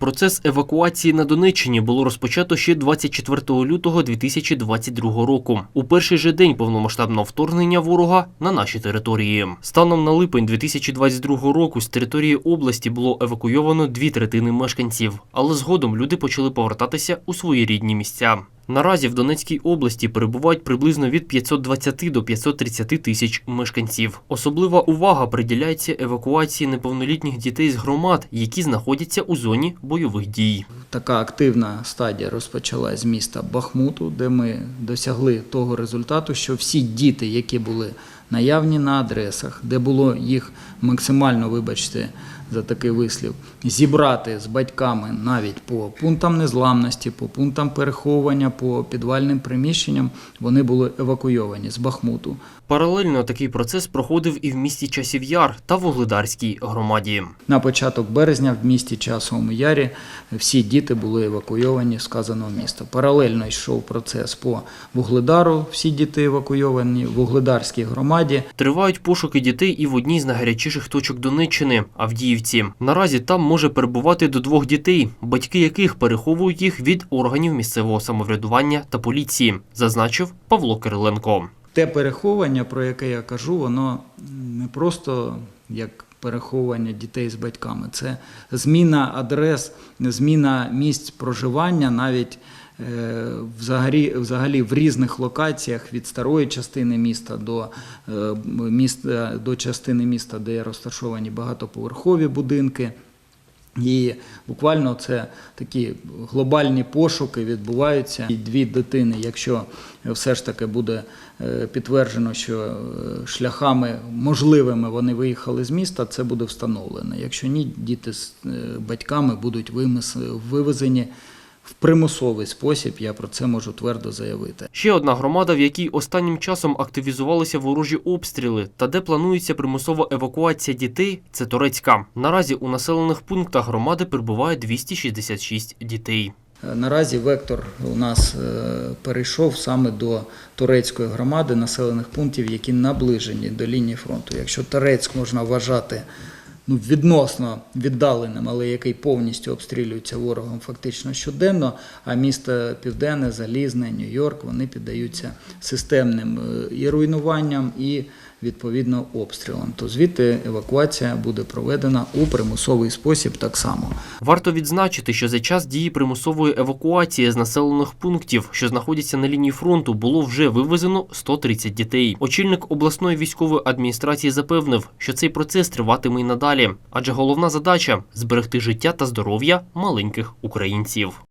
Процес евакуації на Донеччині було розпочато ще 24 лютого 2022 року. У перший же день повномасштабного вторгнення ворога на наші території. Станом на липень 2022 року з території області було евакуйовано дві третини мешканців, але згодом люди почали повертатися у свої рідні місця. Наразі в Донецькій області перебувають приблизно від 520 до 530 тисяч мешканців. Особлива увага приділяється евакуації неповнолітніх дітей з громад, які знаходяться у зоні бойових дій. Така активна стадія розпочалась з міста Бахмуту, де ми досягли того результату, що всі діти, які були наявні на адресах, де було їх максимально, вибачте, за такий вислів, зібрати з батьками навіть по пунктам незламності, по пунктам переховування, по підвальним приміщенням, вони були евакуйовані з Бахмуту. Паралельно такий процес проходив і в місті Часів Яр та Вугледарській громаді. На початок березня в місті Часовому Ярі всі діти були евакуйовані з сказаного міста. Паралельно йшов процес по Вугледару, всі діти евакуйовані, в Вугледарській громаді. Тривають пошуки дітей і в одній з найгарячіших точок Донеччини Авдіївці. Наразі там може перебувати до двох дітей, батьки яких переховують їх від органів місцевого самоврядування та поліції, зазначив Павло Кириленко. Те переховування, про яке я кажу, воно не просто як переховування дітей з батьками, це зміна адрес, зміна місць проживання навіть. Е, Взагалі, взагалі в різних локаціях від старої частини міста до е, міста до частини міста, де розташовані багатоповерхові будинки. І буквально це такі глобальні пошуки відбуваються. І дві дитини, якщо все ж таки буде е, підтверджено, що шляхами можливими вони виїхали з міста, це буде встановлено. Якщо ні, діти з батьками будуть вивезені в примусовий спосіб. Я про це можу твердо заявити. Ще одна громада, в якій останнім часом активізувалися ворожі обстріли та де планується примусова евакуація дітей, це Турецька. Наразі у населених пунктах громади перебуває 266 дітей. Наразі вектор у нас е, перейшов саме до турецької громади населених пунктів, які наближені до лінії фронту. Якщо Турецьк можна вважати ну, відносно віддаленим, але який повністю обстрілюється ворогом фактично щоденно, а місто Південне, Залізне, Нью-Йорк вони піддаються системним е, і руйнуванням, і відповідно обстрілам. То звідти евакуація буде проведена у примусовий спосіб так само. Варто відзначити, що за час дії примусової евакуації з населених пунктів, що знаходяться на лінії фронту, було вже вивезено 130 дітей. Очільник обласної військової адміністрації запевнив, що цей процес триватиме й надалі, адже головна задача зберегти життя та здоров'я маленьких українців.